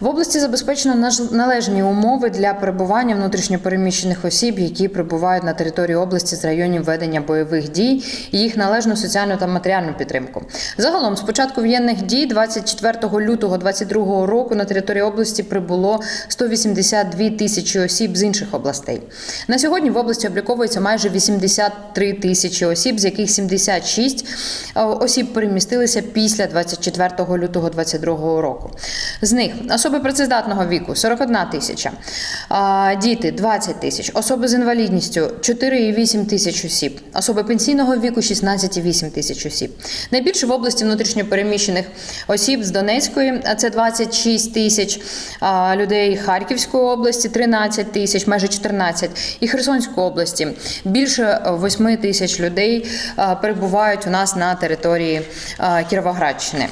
В області забезпечено належні умови для перебування внутрішньопереміщених осіб, які прибувають на території області з районів ведення бойових дій, і їх належну соціальну та матеріальну підтримку. Загалом, з початку воєнних дій, 24 лютого 2022 року на території області прибуло 182 тисячі осіб з інших областей. На сьогодні в області обліковується майже 83 тисячі осіб, з яких 76 е, осіб перемістилися після 24 лютого 2022 року. З них особи працездатного віку 41 тисяча, діти 20 тисяч, особи з інвалідністю 4,8 тисяч осіб, особи пенсійного віку 16,8 тисяч осіб. Найбільше в області внутрішньопереміщених осіб з Донецької, це 26 тисяч. Людей Харківської області, 13 тисяч, майже 14, і Херсонської області більше 8 тисяч людей перебувають у нас на території Кіровоградщини.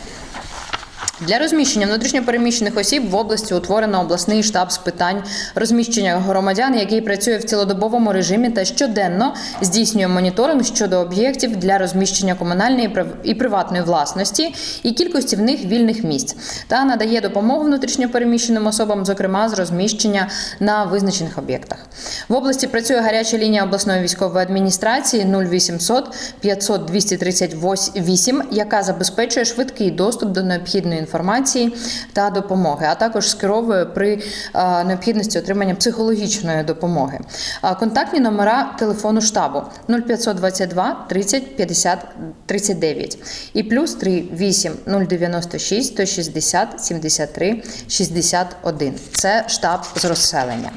Для розміщення внутрішньопереміщених осіб в області утворено обласний штаб з питань розміщення громадян, який працює в цілодобовому режимі та щоденно здійснює моніторинг щодо об'єктів для розміщення комунальної і приватної власності і кількості в них вільних місць та надає допомогу внутрішньопереміщеним особам, зокрема з розміщення на визначених об'єктах. В області працює гаряча лінія обласної військової адміністрації 0800 500 238, яка забезпечує швидкий доступ до необхідної інформації та допомоги, а також скеровує при необхідності отримання психологічної допомоги. Контактні номера телефону штабу 0522 30 50 39 і плюс 38 096 160 73 61. Це штаб з розселення.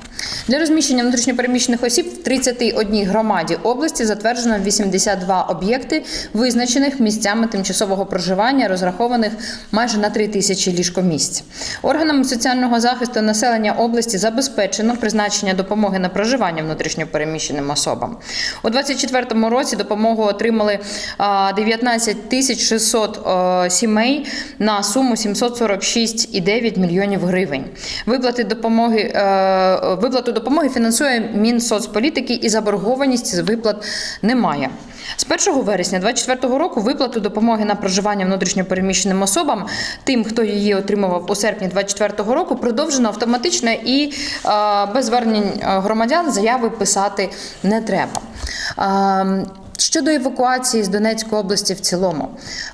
Для розміщення внутрішньопереміщених осіб в 31 громаді області затверджено 82 об'єкти, визначених місцями тимчасового проживання, розрахованих майже на 3 тисячі ліжкомісць. Органами соціального захисту населення області забезпечено призначення допомоги на проживання внутрішньопереміщеним особам. У 2024 році допомогу отримали а, 19 тисяч 600 е, сімей на суму 746,9 мільйонів гривень. Виплати допомоги е, виплату допомоги фінансує Мінсоцполітики і заборгованість з виплат немає. З 1 вересня 2024 року виплату допомоги на проживання внутрішньопереміщеним особам, тим, хто її отримував у серпні 2024 року, продовжено автоматично і без звернень громадян заяви писати не треба. Щодо евакуації з Донецької області в цілому,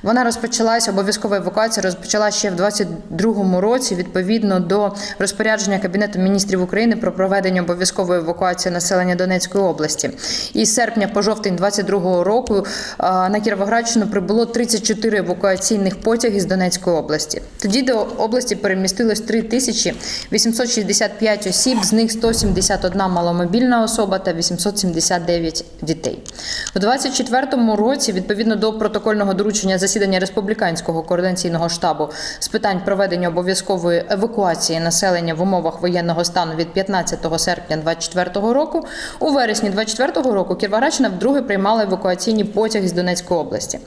вона розпочалася, обов'язкова евакуація розпочалася ще в 2022 році відповідно до розпорядження Кабінету міністрів України про проведення обов'язкової евакуації населення Донецької області. І з серпня по жовтень 2022 року на Кіровоградщину прибуло 34 евакуаційних потяги з Донецької області. Тоді до області перемістилось 3865 осіб, з них 171 маломобільна особа та 879 дітей. У 2024 році, відповідно до протокольного доручення засідання республіканського координаційного штабу з питань проведення обов'язкової евакуації населення в умовах воєнного стану від 15 серпня 2024 року, у вересні 2024 року Кіровоградщина вдруге приймала евакуаційні потяги з Донецької області.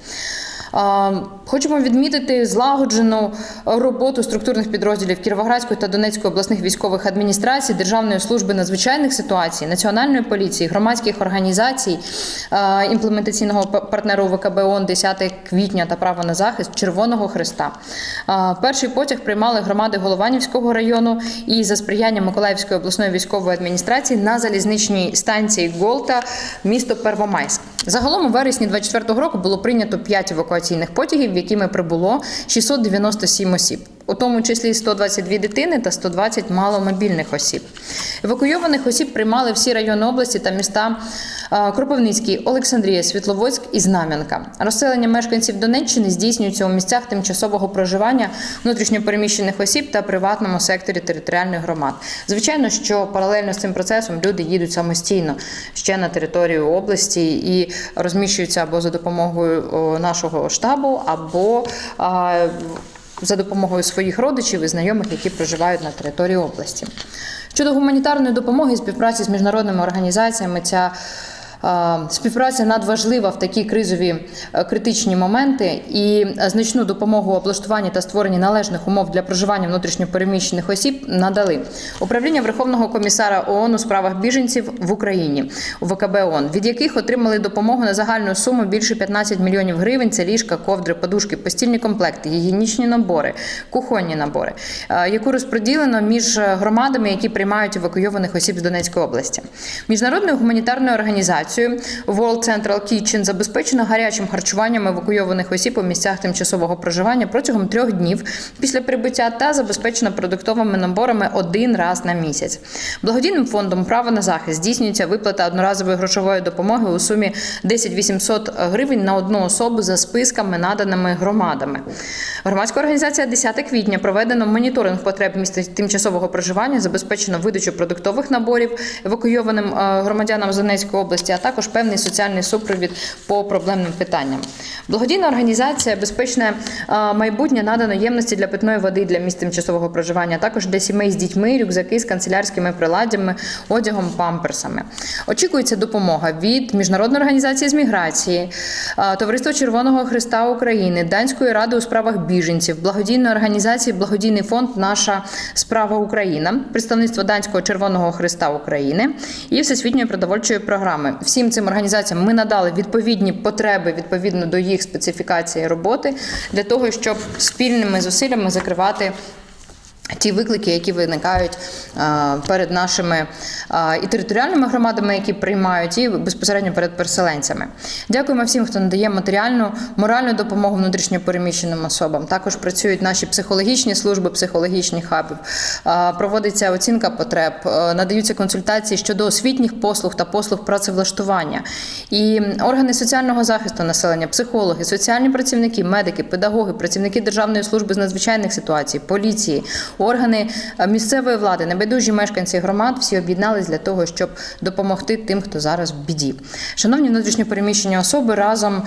Хочемо відмітити злагоджену роботу структурних підрозділів Кіровоградської та Донецької обласних військових адміністрацій, Державної служби надзвичайних ситуацій, Національної поліції, громадських організацій, імплементаційного партнеру ВКБ ООН 10 квітня та право на захист Червоного Христа. Перший потяг приймали громади Голованівського району і за сприяння Миколаївської обласної військової адміністрації на залізничній станції Голта, місто Первомайськ. Загалом у вересні 2024 року було прийнято 5 евакуаційних потягів, якими прибуло 697 осіб, у тому числі 122 дитини та 120 маломобільних осіб. Евакуйованих осіб приймали всі райони області та міста Кропивницький, Олександрія, Світловодськ і Знам'янка. Розселення мешканців Донеччини здійснюється у місцях тимчасового проживання внутрішньопереміщених осіб та приватному секторі територіальних громад. Звичайно, що паралельно з цим процесом люди їдуть самостійно ще на територію області і розміщуються або за допомогою нашого штабу, або за допомогою своїх родичів і знайомих, які проживають на території області. Щодо гуманітарної допомоги і співпраці з міжнародними організаціями, ця Співпраця надважлива в такі кризові е, критичні моменти і е, значну допомогу облаштуванні та створенні належних умов для проживання внутрішньопереміщених осіб надали управління Верховного комісара ООН у справах біженців в Україні УВКБ ООН, від яких отримали допомогу на загальну суму більше 15 мільйонів гривень. Це ліжка, ковдри, подушки, постільні комплекти, гігієнічні набори, кухонні набори, е, яку розподілено між громадами, які приймають евакуйованих осіб з Донецької області. Міжнародною гуманітарною організацією World Central Kitchen забезпечено гарячим харчуванням евакуйованих осіб у місцях тимчасового проживання протягом трьох днів після прибуття та забезпечено продуктовими наборами один раз на місяць. Благодійним фондом право на захист здійснюється виплата одноразової грошової допомоги у сумі 10 800 гривень на одну особу за списками, наданими громадами. Громадська організація 10 квітня проведено моніторинг потреб місць тимчасового проживання, забезпечено видачу продуктових наборів евакуйованим е, громадянам з Донецької області, також певний соціальний супровід по проблемним питанням. Благодійна організація Безпечне майбутнє надано ємності для питної води для місць тимчасового проживання, також для сімей з дітьми, рюкзаки з канцелярськими приладдями, одягом, памперсами. Очікується допомога від міжнародної організації з міграції, Товариства Червоного Христа України, Данської ради у справах біженців, благодійної організації Благодійний фонд Наша справа Україна, представництво Данського Червоного Христа України і Всесвітньої продовольчої програми. Всім цим організаціям ми надали відповідні потреби відповідно до їх специфікації роботи для того, щоб спільними зусиллями закривати. Ті виклики, які виникають перед нашими і територіальними громадами, які приймають, і безпосередньо перед переселенцями. Дякуємо всім, хто надає матеріальну, моральну допомогу внутрішньопереміщеним особам. Також працюють наші психологічні служби, психологічні хаби. Проводиться оцінка потреб, надаються консультації щодо освітніх послуг та послуг працевлаштування. І органи соціального захисту населення, психологи, соціальні працівники, медики, педагоги, працівники Державної служби з надзвичайних ситуацій, поліції, органи е, місцевої влади, небайдужі мешканці громад всі об'єднались для того, щоб допомогти тим, хто зараз в біді. Шановні внутрішньопереміщені особи, разом.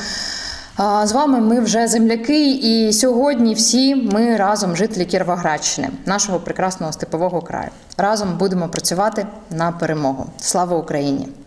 З вами ми вже земляки, і сьогодні всі ми разом жителі Кіровоградщини, нашого прекрасного степового краю. Разом будемо працювати на перемогу. Слава Україні!